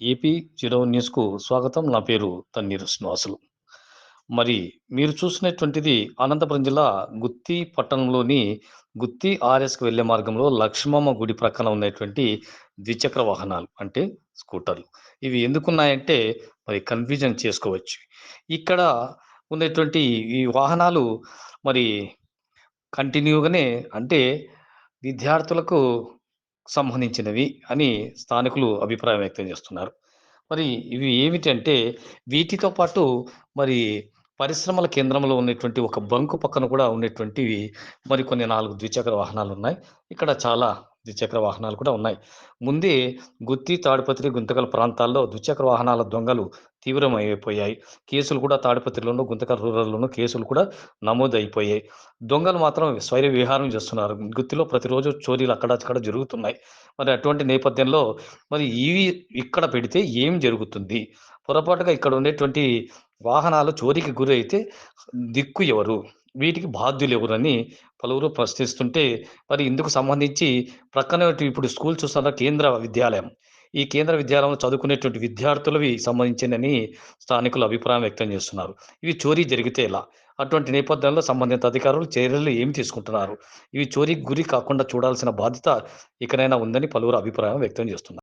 AP zero న్యూస్కు స్వాగతం. నా పేరు తన్నీరు శ్రీనివాసులు. మరి మీరు చూసినటువంటిది అనంతపురం జిల్లా గుత్తి పట్టణంలోని గుత్తి ఆర్ఎస్కి వెళ్ళే మార్గంలో లక్ష్మమ్మ గుడి ప్రక్కన ఉన్నటువంటి ద్విచక్ర వాహనాలు అంటే స్కూటర్లు. ఇవి ఎందుకున్నాయంటే మరి కన్ఫ్యూజన్ చేసుకోవచ్చు. ఇక్కడ ఉన్నటువంటి ఈ వాహనాలు మరి కంటిన్యూగానే అంటే విద్యార్థులకు సంబంధించినవి అని స్థానికులు అభిప్రాయం వ్యక్తం చేస్తున్నారు. మరి ఇవి ఏమిటంటే వీటితో పాటు మరి పరిశ్రమల కేంద్రంలో ఉన్నటువంటి ఒక బంకు పక్కన కూడా ఉన్నటువంటివి మరి కొన్ని నాలుగు ద్విచక్ర వాహనాలు ఉన్నాయి ఇక్కడ చాలా ద్విచక్ర వాహనాలు కూడా ఉన్నాయి. ముందే గుత్తి తాడిపత్రి గుంతకల్ ప్రాంతాల్లో ద్విచక్ర వాహనాల దొంగలు తీవ్రమైపోయాయి. కేసులు కూడా తాడిపత్రిలోనూ గుంతకల్ రూరల్లోనూ కేసులు కూడా నమోదైపోయాయి. దొంగలు మాత్రం స్వైర విహారం చేస్తున్నారు. గుత్తిలో ప్రతిరోజు చోరీలు అక్కడ జరుగుతున్నాయి. మరి అటువంటి నేపథ్యంలో మరి ఇవి ఇక్కడ పెడితే ఏం జరుగుతుంది? పొరపాటుగా ఇక్కడ ఉండేటువంటి వాహనాలు చోరీకి గురి అయితే దిక్కు ఎవరు? వీటికి బాధ్యులు ఎవరని పలువురు ప్రశ్నిస్తుంటే మరి ఇందుకు సంబంధించి ప్రక్కన ఇప్పుడు స్కూల్ చూస్తున్న కేంద్ర విద్యాలయం. ఈ కేంద్ర విద్యాలయంలో చదువుకునేటువంటి విద్యార్థులవి సంబంధించినని స్థానికులు అభిప్రాయం వ్యక్తం చేస్తున్నారు. ఇవి చోరీ జరిగితే ఎలా? అటువంటి నేపథ్యంలో సంబంధిత అధికారులు చర్యలు ఏమి తీసుకుంటున్నారు? ఇవి చోరీకి గురి కాకుండా చూడాల్సిన బాధ్యత ఇకనైనా ఉందని పలువురు అభిప్రాయం వ్యక్తం చేస్తున్నారు.